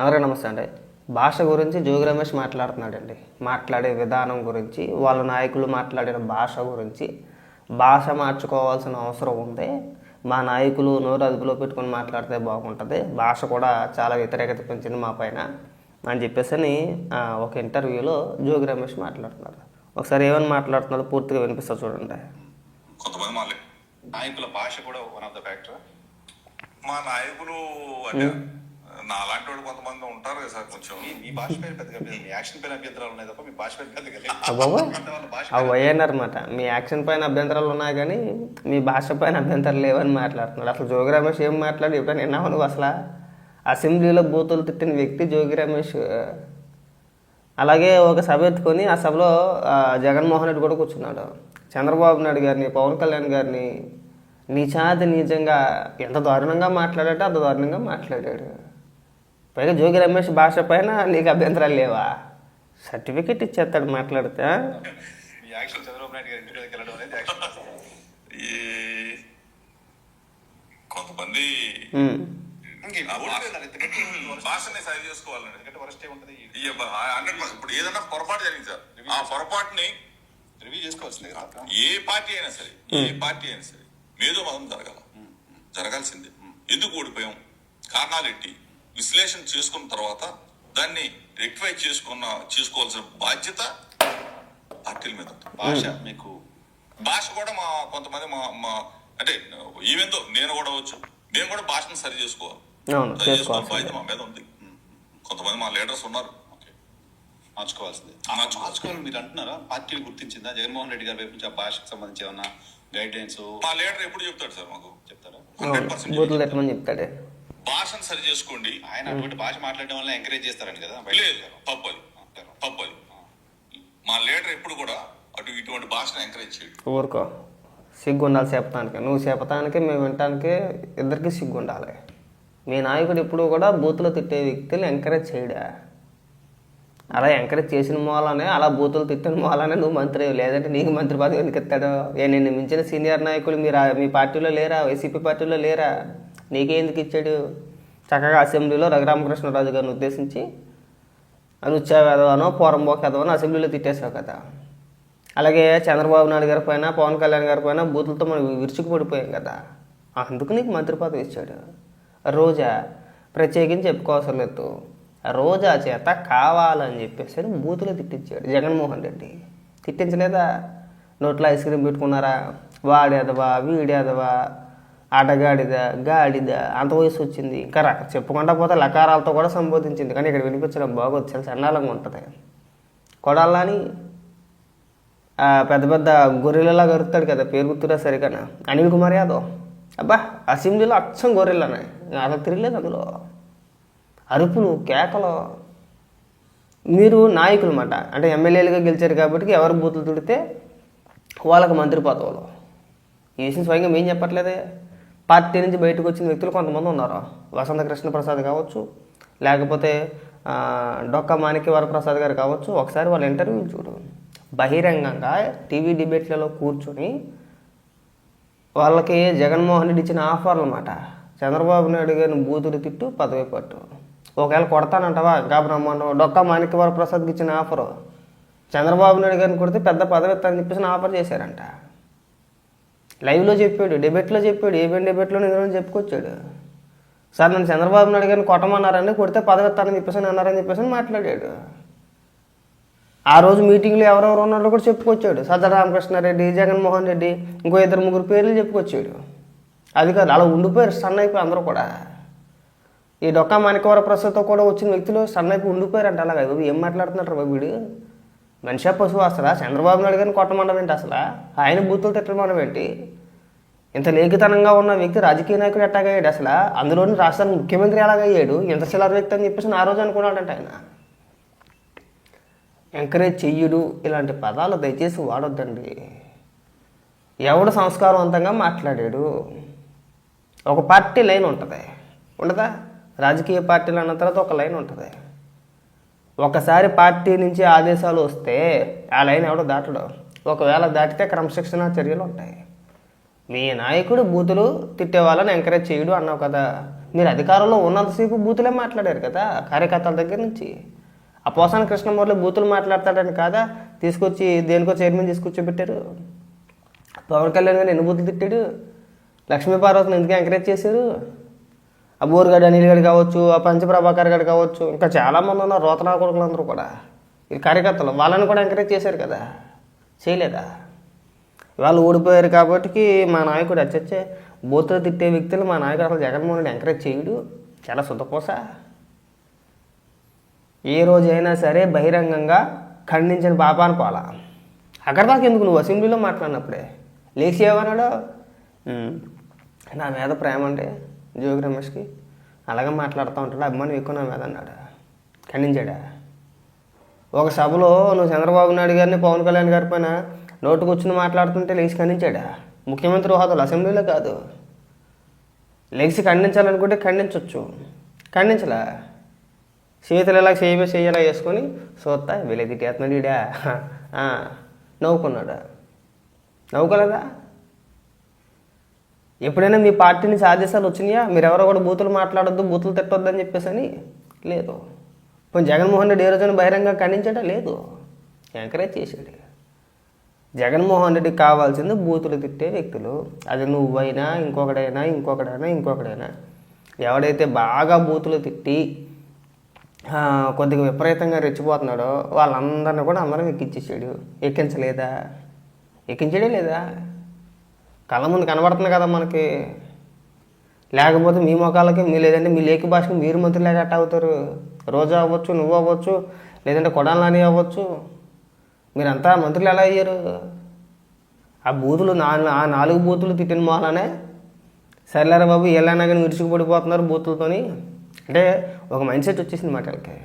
అందరికీ నమస్తే అండి. భాష గురించి జోగి రమేష్ మాట్లాడుతున్నాడండి. మాట్లాడే విధానం గురించి వాళ్ళ నాయకులు మాట్లాడిన భాష గురించి భాష మార్చుకోవాల్సిన అవసరం ఉంది మా నాయకులు నోరు అదుపులో పెట్టుకొని మాట్లాడితే బాగుంటుంది. భాష కూడా చాలా వ్యతిరేకత పెంచింది మా పైన అని చెప్పేసి ఒక ఇంటర్వ్యూలో జోగి రమేష్ మాట్లాడుతున్నారు. ఒకసారి ఏమని మాట్లాడుతున్నారో? పూర్తిగా వినిపిస్తా చూడండి. నాయకుల భాష కూడా వన్ ఆఫ్ ద ఫ్యాక్టర్ మా నాయకులు అంటే నా అలాంటి వాళ్ళు కొంతమంది ఉంటారు కదా సార్ కొంచెం. మీ భాష పేరు పెద్దగా. మీ యాక్షన్ పైన అభ్యంతరాలు ఉన్నాయి తప్ప మీ భాష పేరు పెద్దగా అయ్యానమాట మీ యాక్షన్ పైన అభ్యంతరాలు ఉన్నాయి కానీ మీ భాష పైన అభ్యంతరాలు లేవని మాట్లాడుతున్నాడు అసలు జోగి రమేష్ ఏం మాట్లాడి ఎప్పుడైనా విన్నావు నువ్వు అసలు? అసెంబ్లీలో బూతులు తిట్టిన వ్యక్తి జోగి రమేష్. అలాగే ఒక సభ ఎత్తుకొని ఆ సభలో జగన్మోహన్ రెడ్డి కూడా కూర్చున్నాడు. చంద్రబాబు నాయుడు గారిని పవన్ కళ్యాణ్ గారిని నీచాది నీచంగా ఎంత దారుణంగా మాట్లాడాడో అంత దారుణంగా మాట్లాడాడు. పైగా జోగి రమేష్ భాష పైన నీకు అభ్యంతరాలు లేవా? సర్టిఫికెట్ ఇచ్చేస్తాడు మాట్లాడితే కొంతమంది భాషని సరి చేసుకోవాలండి. ఎందుకంటే వరస్ట్ ఏముంటది ఈ హండ్రెడ్ పర్సెంట్ ఇప్పుడు ఏదైనా పొరపాటు జరిగింది సార్. ఆ పొరపాటుని రివ్యూ చేసుకోవాల్సింది కదా. ఏ పార్టీ అయినా సరే ఏ పార్టీ అయినా సరే మేధో మదం జరగాల జరగాల్సిందే. ఎందుకు ఓడిపోయాం? కారణాలు ఎట్టి విశ్లేషణ చేసుకున్న తర్వాత దాన్ని రెక్టిఫై చేసుకున్న చేసుకోవాల్సిన బాధ్యత పార్టీల మీద ఉంది భాష మీకు భాష కూడా మా కొంతమంది మా మా అంటే ఈవెంతో నేను కూడా వచ్చు మేము కూడా భాషను సరి చేసుకోవాలి. సరి బాధ్యత మా మీద ఉంది. కొంతమంది మా లీడర్స్ ఉన్నారు. ఓకే. మార్చుకోవాల్సింది. ఆ, మార్చుకో- మార్చుకోవాలని మీరు అంటున్నారా? పార్టీలు గుర్తించిందా? జగన్మోహన్ రెడ్డి గారి వైపు నుంచి ఆ భాషకు సంబంధించి ఏమన్నా గైడ్ లైన్స్ మా లీడర్ ఎప్పుడు చెప్తాడు సార్ మాకు? చెప్తారా? చెప్తాడే. భాషను సరి చేసుకోండి. ఆయన అటువంటి భాష మాట్లాడడం వల్ల ఎంకరేజ్ చేస్తారని కదా? లేదు తప్పది తప్పది మా లీడర్ ఎప్పుడు కూడా అటు ఇటువంటి భాషను ఎంకరేజ్ చేయడు. ఊరుకో. సిగ్గు ఉండాలి చెప్పటానికి నువ్వు చెప్పటానికి మేము వినటానికి ఇద్దరికి సిగ్గు ఉండాలి మీ నాయకుడు ఎప్పుడు కూడా బూతులు తిట్టే వ్యక్తులు ఎంకరేజ్ చేయడా? అలా ఎంకరేజ్ చేసిన మూలనే అలా బూతులు తిట్టిన మూలనే నువ్వు మంత్రి లేదంటే నీకు మంత్రి పదవి ఎందుకు ఇస్తాడు? ఏ నిన్ను మించిన సీనియర్ నాయకులు మీరు? మీ పార్టీలో లేరా? వైసీపీ పార్టీలో లేరా? నీకే ఎందుకు ఇచ్చాడు? చక్కగా అసెంబ్లీలో రఘురామకృష్ణరాజు గారిని ఉద్దేశించి అనుచ్చావేదవనో పోరంబోకేదవనో అసెంబ్లీలో తిట్టేశావు కదా. అలాగే చంద్రబాబు నాయుడు గారి పైన పవన్ కళ్యాణ్ గారి పైన బూతులతో మనం విరుచుకు పడిపోయాం కదా. అందుకు నీకు మంత్రి పదవి ఇచ్చాడు. రోజా ప్రత్యేకించి చెప్పుకోవసరం లేదు. రోజా చేత కావాలని చెప్పేసి అని బూతులు తిట్టించాడు జగన్మోహన్ రెడ్డి. తిట్టించలేదా? నోట్లో ఐస్ క్రీమ్ పెట్టుకున్నారా? వాడేదవా? వీడేదవా? ఆటగాడిదా గాడిదా అంత వయసు వచ్చింది. ఇంకా రక చెప్పుకుంటా పోతే లకారాలతో కూడా సంబోధించింది. కానీ ఇక్కడ వినిపించడం బాగోదు చాలా చండాలంగా ఉంటుంది. కొడాలని పెద్ద పెద్ద గొర్రెలలా గరుతాడు కదా పేరు గుర్తురా సరిగా అనిల్ కుమార్ యాదవ్. అబ్బా అసెంబ్లీలో అచ్చం గొర్రెలనే. అసలు తిరగలేదు అందులో. అరుపులు కేకలు. మీరు నాయకులు అన్నమాట అంటే ఎమ్మెల్యేలుగా గెలిచారు కాబట్టి ఎవరు బూతులు తుడితే వాళ్ళకి మంత్రి పదవులు. ఈ విషయం స్వయంగా మేము చెప్పట్లేదే. పార్టీ నుంచి బయటకు వచ్చిన వ్యక్తులు కొంతమంది ఉన్నారు. వసంత కృష్ణ ప్రసాద్ కావచ్చు లేకపోతే డొక్కా డొక్క మాణిక్య వరప్రసాద్ గారు కావచ్చు ఒకసారి వాళ్ళ ఇంటర్వ్యూ చూడు. బహిరంగంగా టీవీ డిబేట్లలో కూర్చొని వాళ్ళకి జగన్మోహన్ రెడ్డి ఇచ్చిన ఆఫర్లు అన్నమాట చంద్రబాబు నాయుడు గారిని బూతులు తిట్టు పదవి పట్టు. ఒకవేళ కొడతానంటావా? ఇంకా బ్రహ్మాండం డొక్క మాణిక్య వరప్రసాద్కి ఇచ్చిన ఆఫరు. చంద్రబాబు నాయుడు గారిని కొడితే పెద్ద పదవి ఇస్తానని చెప్పేసి ఆఫర్ చేశారంట. లైవ్లో చెప్పాడు డిబేట్లో చెప్పాడు ఏబిఎన్ డిబేట్లో నిజమని చెప్పుకొచ్చాడు. సార్ నన్ను చంద్రబాబు నాయుడు గారిని కొట్టమన్నారని కొడితే పదవి చెప్పేసి అని అన్నారని చెప్పేసి మాట్లాడాడు. ఆ రోజు మీటింగ్లో ఎవరెవరు ఉన్నారో కూడా చెప్పుకొచ్చాడు. సజ్జల రామకృష్ణారెడ్డి జగన్మోహన్ రెడ్డి ఇంకో ఇద్దరు ముగ్గురు పేర్లు చెప్పుకొచ్చాడు. అది కాదు అలా ఉండిపోయారు సన్ అయిపోయి అందరూ కూడా. ఈ డొక్కా మాణికవర ప్రసాద్తో కూడా వచ్చిన వ్యక్తులు సన్ అయిపోయి ఉండిపోయారంట. అలాగే ఏం మాట్లాడుతున్నారు బాబు వీడు? మనిషి పశువు అసలు చంద్రబాబు నాయుడు గారిని కొట్టమండం ఏంటి అసలు? ఆయన బూతులు తిట్టడం ఏంటి? ఇంత లేఖితనంగా ఉన్న వ్యక్తి రాజకీయ నాయకుడు ఎట్టాగయ్యాడు అసలు? అందులోని రాష్ట్రానికి ముఖ్యమంత్రి ఎలాగయ్యాడు ఇంత చిల్లర వ్యక్తి అని చెప్పేసి ఆ రోజు అనుకున్నాడంట ఆయన. ఎంకరేజ్ చెయ్యడు ఇలాంటి పదాలు దయచేసి వాడొద్దండి. ఎవడు సంస్కారవంతంగా మాట్లాడాడు? ఒక పార్టీ లైన్ ఉంటుంది. ఉండదా? రాజకీయ పార్టీలు అన్న తర్వాత ఒక లైన్ ఉంటుంది. ఒకసారి పార్టీ నుంచి ఆదేశాలు వస్తే ఆ లైన్ ఎవడో దాటడు. ఒకవేళ దాటితే క్రమశిక్షణ చర్యలు ఉంటాయి. మీ నాయకుడు బూతులు తిట్టే వాళ్ళని ఎంకరేజ్ చేయడు అన్నావు కదా. మీరు అధికారంలో ఉన్నంతసేపు బూతులే మాట్లాడారు కదా కార్యకర్తల దగ్గర నుంచి. అపోసాన కృష్ణమూర్తి బూతులు మాట్లాడతాడని కాదా? తీసుకొచ్చి దేనికో చైర్మన్ తీసుకొచ్చి పవన్ కళ్యాణ్ గారిని ఎన్ని బూతులు తిట్టాడు? లక్ష్మీపార్వతిని ఎందుకు ఎంకరేజ్ చేశారు? ఆ బోరుగడ్డ అనిల్ గడు కావచ్చు ఆ పంచప్రభాకర్ గడు కావచ్చు ఇంకా చాలామంది ఉన్నారు రోతనా కొడుకులందరూ కూడా. ఈ కార్యకర్తలు వాళ్ళని కూడా ఎంకరేజ్ చేశారు కదా? చేయలేదా? వాళ్ళు ఓడిపోయారు కాబట్టి మా నాయకుడు అచ్చచ్చే బూతులు తిట్టే వ్యక్తులు మా నాయకుడు అసలు జగన్మోహన్ రెడ్డి ఎంకరేజ్ చేయడు. చాలా శుద్ధపోస ఏ రోజైనా సరే బహిరంగంగా ఖండించిన పాపాను పోలా అక్కడ దాకా ఎందుకు నువ్వు అసెంబ్లీలో మాట్లాడినప్పుడే? లేచి ఏమన్నాడు? నా మీద ప్రేమ అంటే జోగి రమేష్కి అలాగే మాట్లాడుతూ ఉంటాడు. అభిమానం ఎక్కువ నా మీద అన్నాడు. ఖండించాడా? ఒక సభలో నువ్వు చంద్రబాబు నాయుడు గారిని పవన్ కళ్యాణ్ గారి పైన నోటు కూర్చుని మాట్లాడుతుంటే లేచి ఖండించాడా? ముఖ్యమంత్రి హోదాలు అసెంబ్లీలో కాదు. లేచి ఖండించాలనుకుంటే ఖండించవచ్చు ఖండించలా? చేతులు ఎలా చేయబో చేయాలా వేసుకొని సోత్తా వెలెది ఈడా. నవ్వుకున్నాడా? నవ్వుకోలేదా? ఎప్పుడైనా మీ పార్టీ నుంచి ఆదేశాలు వచ్చినాయా? మీరు ఎవరో కూడా బూతులు మాట్లాడొద్దు బూతులు తిట్టొద్దు అని చెప్పేసి అని లేదు. పోనీ జగన్మోహన్ రెడ్డి ఏ రోజున బహిరంగ ఖండించాడా లేదు. ఎంకరేజ్ చేశాడు జగన్మోహన్ రెడ్డికి కావాల్సింది బూతులు తిట్టే వ్యక్తులు. అది నువ్వైనా ఇంకొకడైనా ఇంకొకడైనా ఇంకొకడైనా. ఎవడైతే బాగా బూతులు తిట్టి కొద్దిగా విపరీతంగా రెచ్చిపోతున్నాడో వాళ్ళందరినీ కూడా అందరం ఎక్కించేసాడు. ఎక్కించలేదా? ఎక్కించడే లేదా? కళ్ళ ముందు కనబడుతుంది కదా మనకి. లేకపోతే మీ మొఖాలకి మీ లేదంటే మీ లేఖి భాషకి మీరు మంత్రులు ఎట్ట అవుతారు. రోజా అవ్వచ్చు నువ్వు అవ్వచ్చు లేదంటే కొడాలని అవ్వచ్చు. మీరంతా మంత్రులు ఎలా అయ్యారు? ఆ బూతులు నా ఆ నాలుగు బూతులు తిట్టిన మొహాలనే సర్లేరా బాబు ఎలానా కానీ విరుచుకుపడిపోతున్నారు బూతులతోని. అంటే ఒక మైండ్ సెట్ వచ్చేసింది మాట వాళ్ళకి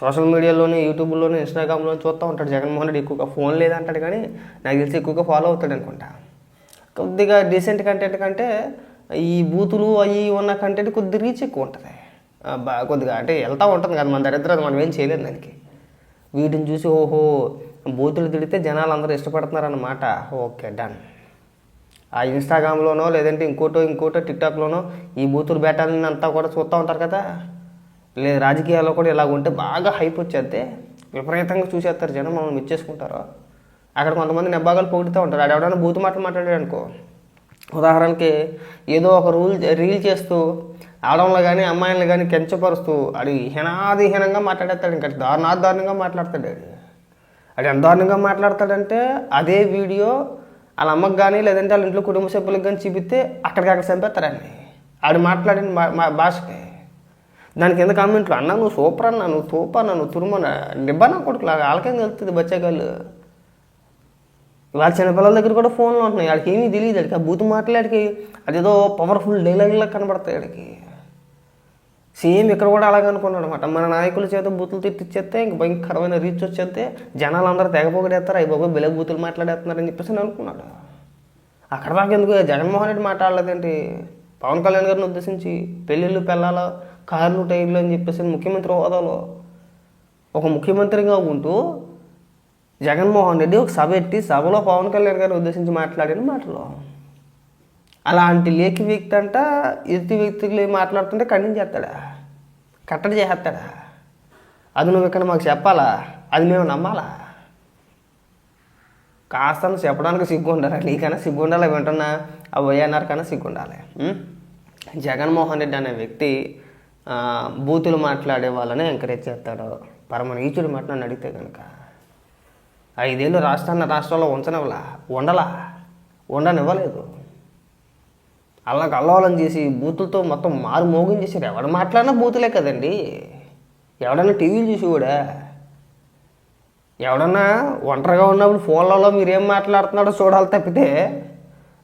సోషల్ మీడియాలోనే యూట్యూబ్లోనే ఇన్స్టాగ్రామ్లోనే చూస్తూ ఉంటాడు జగన్మోహన్ రెడ్డి. ఎక్కువగా ఫోన్ లేదంటాడు కానీ నాకు తెలిసి ఎక్కువగా ఫాలో అవుతాడు అనుకుంటా. కొద్దిగా డీసెంట్ కంటెంట్ కంటే ఈ బూతులు అవి ఉన్న కంటెంట్ కొద్ది రీచ్ ఎక్కువ ఉంటుంది. బాగా కొద్దిగా అంటే వెళ్తూ ఉంటుంది కదా మన దరిద్రం మనం ఏం చేయలేదు దానికి. వీటిని చూసి ఓహో బూతులు తిడితే జనాలు అందరూ ఇష్టపడుతున్నారు అన్నమాట ఓకే డన్ ఆ ఇన్స్టాగ్రామ్లోనో లేదంటే ఇంకోటో ఇంకోటో టిక్టాక్లోనో ఈ బూతులు బేటాలని అంతా కూడా చూస్తూ ఉంటారు కదా. లేదు రాజకీయాల్లో కూడా ఇలా ఉంటే బాగా హైప్ వచ్చేస్తే విపరీతంగా చూసేస్తారు జనం మనం ఇచ్చేసుకుంటారు అక్కడ కొంతమంది నెబ్బాగాలు పొగుడుతూ ఉంటారు. అది ఎవడైనా బూతు మాటలు మాట్లాడాడు అనుకో ఉదాహరణకి ఏదో ఒక రూల్ రీల్ చేస్తూ ఆడవాళ్ళు కానీ అమ్మాయిలను కానీ కెంచపరుస్తూ అది హీనాదిహీనంగా మాట్లాడేస్తాడు. ఇంకా దారుణా దారుణంగా మాట్లాడతాడు అది అది ఎంత దారుణంగా మాట్లాడతాడంటే అదే వీడియో వాళ్ళ అమ్మకి కానీ లేదంటే వాళ్ళ ఇంట్లో కుటుంబ సభ్యులకు కానీ చూపిస్తే అక్కడికక్కడ చంపేస్తారండి ఆడు మాట్లాడిన మా- మా భాషకి. దాని కింద కామెంట్లు అన్న నువ్వు సూపర్ అన్న నువ్వు సూపర్ నువ్వు తురుమన నిబ్బన కొడుకులా వాళ్ళకేం తెలుస్తుంది బచ్చేకాళ్ళు వాళ్ళ చిన్నపిల్లల దగ్గర కూడా ఫోన్లు ఉంటున్నాయి. వాడికి ఏమీ తెలియదు. వాడికి ఆ బూతు మాట్లాడికి అదేదో పవర్ఫుల్ డైలాగ్లా కనబడతాయి వాడికి. సేమ్ ఇక్కడ కూడా అలాగే అనుకున్నాడు అనమాట మన నాయకుల చేత బూతులు తిట్టిచ్చేస్తే ఇంక భయంకరమైన రీచ్ వచ్చేస్తే జనాలు అందరూ తెగపోగడేస్తారు అయ్యి బాబా బిలగ బూతులు మాట్లాడేస్తున్నారని చెప్పేసి నేను అనుకున్నాడు. అక్కడ దాకా ఎందుకు జగన్మోహన్ రెడ్డి మాట్లాడలేదేంటి పవన్ కళ్యాణ్ గారిని ఉద్దేశించి పెళ్ళిళ్ళు పెళ్ళాల కార్లు టైర్లు అని చెప్పేసి ముఖ్యమంత్రి హోదాలో ఒక ముఖ్యమంత్రిగా ఉంటూ జగన్మోహన్ రెడ్డి ఒక సభ ఎట్టి సభలో పవన్ కళ్యాణ్ గారిని ఉద్దేశించి మాట్లాడిన మాటలు. అలాంటి లేఖి వ్యక్తి అంట ఎత్తి వ్యక్తులు మాట్లాడుతుంటే ఖండించేస్తాడా? కట్టడి చేసేస్తాడా? అది నువ్వు ఇక్కడ మాకు చెప్పాలా? అది మేము నమ్మాలా? కాస్త చెప్పడానికి సిగ్గు ఉండాలి నీకైనా సిగ్గు ఉండాలి వింటున్నా? ఆ వైఎన్ఆర్ కన్నా సిగ్గు ఉండాలి జగన్మోహన్ రెడ్డి అనే వ్యక్తి బూతులు మాట్లాడే వాళ్ళని ఎంకరేజ్ చేస్తాడు. పరమ నీచుడు మాట నన్ను అడిగితే కనుక ఐదేళ్ళు రాష్ట్రాన్ని రాష్ట్రంలో ఉంచనివ్వలా? ఉండలా? ఉండనివ్వలేదు. అలా కల్లోలం చేసి బూతులతో మొత్తం మారు మోగం చేశారు. ఎవడు మాట్లాడినా బూతులే కదండి. ఎవడన్నా టీవీలు చూసి కూడా ఎవడన్నా ఒంటరిగా ఉన్నప్పుడు ఫోన్లలో మీరేం మాట్లాడుతున్నాడో చూడాలి తప్పితే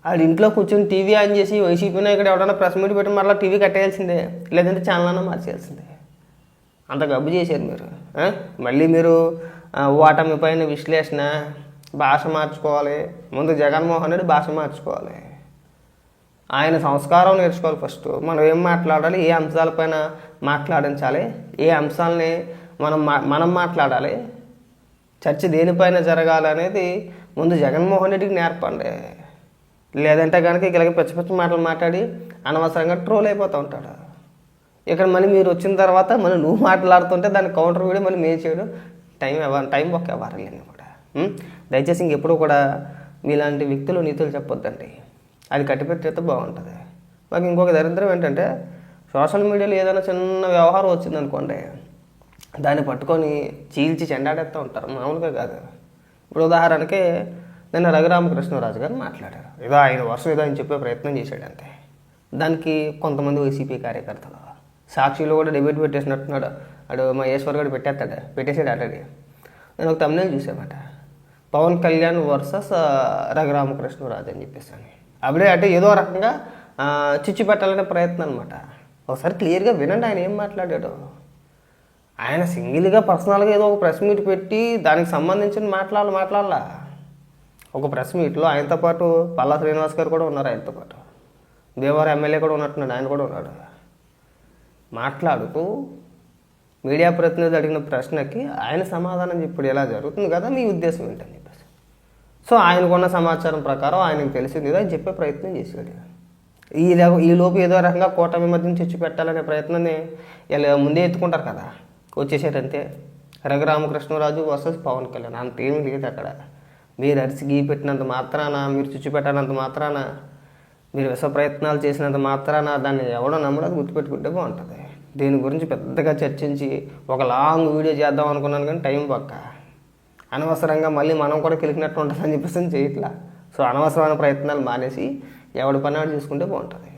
వాళ్ళ ఇంట్లో కూర్చొని టీవీ ఆన్ చేసి వైసీపీ నాయకుడు ఎవడన్నా ప్రెస్ మీట్ పెట్టి మరలా టీవీ కట్టేయాల్సిందే. లేదంటే ఛానల్ అన్నా మార్చేయాల్సిందే. అంత గబ్బు చేశారు మీరు మళ్ళీ మీరు ఓటమి పైన విశ్లేషణ భాష మార్చుకోవాలి. ముందు జగన్మోహన్ రెడ్డి భాష మార్చుకోవాలి. ఆయన సంస్కారం నేర్చుకోవాలి ఫస్ట్. మనం ఏం మాట్లాడాలి ఏ అంశాలపైన మాట్లాడించాలి ఏ అంశాలని మనం మా మనం మాట్లాడాలి చర్చ దేనిపైన జరగాలి అనేది ముందు జగన్మోహన్ రెడ్డికి నేర్పండి. లేదంటే కనుక ఇలాగ పిచ్చ పిచ్చ మాటలు మాట్లాడి అనవసరంగా ట్రోల్ అయిపోతూ ఉంటాడు. ఇక్కడ మళ్ళీ మీరు వచ్చిన తర్వాత మళ్ళీ నువ్వు మాట్లాడుతుంటే దాని కౌంటర్ వీడియో మళ్ళీ మేము చేయడం. టైం టైం ఒక ఎవరలేని కూడా దయచేసి ఇంకెప్పుడు కూడా మీలాంటి వ్యక్తులు నీతులు చెప్పొద్దండి. అది కట్టిపెట్టేస్తే బాగుంటుంది. మాకు ఇంకొక దరిద్రం ఏంటంటే సోషల్ మీడియాలో ఏదైనా చిన్న వ్యవహారం వచ్చిందనుకోండి దాన్ని పట్టుకొని చీల్చి చెండాడేస్తూ ఉంటారు. మామూలుగా కాదు. ఇప్పుడు ఉదాహరణకి నిన్న రఘురామకృష్ణరాజు గారు మాట్లాడారు. ఏదో ఆయన వర్షం ఏదో ఆయన చెప్పే ప్రయత్నం చేశాడు అంతే దానికి కొంతమంది వైసీపీ కార్యకర్తలు సాక్షిలో కూడా డిబేట్ పెట్టేసినట్టున్నాడు. అడు మా ఈశ్వర్ గడు పెట్టేస్తాడు. పెట్టేసాడు ఆల్రెడీ నేను ఒక తమిళ చూసామాట పవన్ కళ్యాణ్ వర్సెస్ రఘురామకృష్ణరాజు అని చెప్పేసి అని. అప్పుడే అంటే ఏదో రకంగా ఆ, చిచ్చు పెట్టాలనే ప్రయత్నం అనమాట ఒకసారి క్లియర్గా వినండి ఆయన ఏం మాట్లాడాడు. ఆయన సింగిల్గా పర్సనల్గా ఏదో ఒక ప్రెస్ మీట్ పెట్టి దానికి సంబంధించిన మాట్లాడాలి మాట్లాడాలా. ఒక ప్రెస్ మీట్లో ఆయనతో పాటు పల్లా శ్రీనివాస్ గారు కూడా ఉన్నారు ఆయనతో పాటు. దేవర ఎమ్మెల్యే కూడా ఉన్నట్టున్నాడు ఆయన కూడా ఉన్నాడు. మాట్లాడుతూ మీడియా ప్రతినిధి అడిగిన ప్రశ్నకి ఆయన సమాధానం ఇప్పుడు ఎలా జరుగుతుంది కదా మీ ఉద్దేశం ఏంటని చెప్పేసి. సో ఆయనకున్న సమాచారం ప్రకారం ఆయనకు తెలిసింది ఏదో చెప్పే ప్రయత్నం చేశాడు ఈ ఈలోపు ఈ లోపు ఏదో రకంగా కూటమి మధ్యన చిచ్చు పెట్టాలనే ప్రయత్నాన్ని ఇలా ముందే ఎత్తుకుంటారు కదా. వచ్చేసారంతే రఘురామకృష్ణరాజు వర్సెస్ పవన్ కళ్యాణ్. అంతేమీ లేదు అక్కడ. మీరు అరిసి గీ పెట్టినంత మాత్రాన మీరు చిచ్చు పెట్టాలంత మాత్రాన మీరు విష ప్రయత్నాలు చేసినంత మాత్రాన దాన్ని ఎవడో నమ్మడం గుర్తుపెట్టుకుంటే బాగుంటుంది. దీని గురించి పెద్దగా చర్చించి ఒక లాంగ్ వీడియో చేద్దాం అనుకున్నాను కానీ టైం పక్క. అనవసరంగా మళ్ళీ మనం కూడా కిలికినట్టు ఉంటుందని చెప్పేసి చేయట్లా. సో అనవసరమైన ప్రయత్నాలు మానేసి ఎవడి పని వాడు చూసుకుంటే బాగుంటుంది.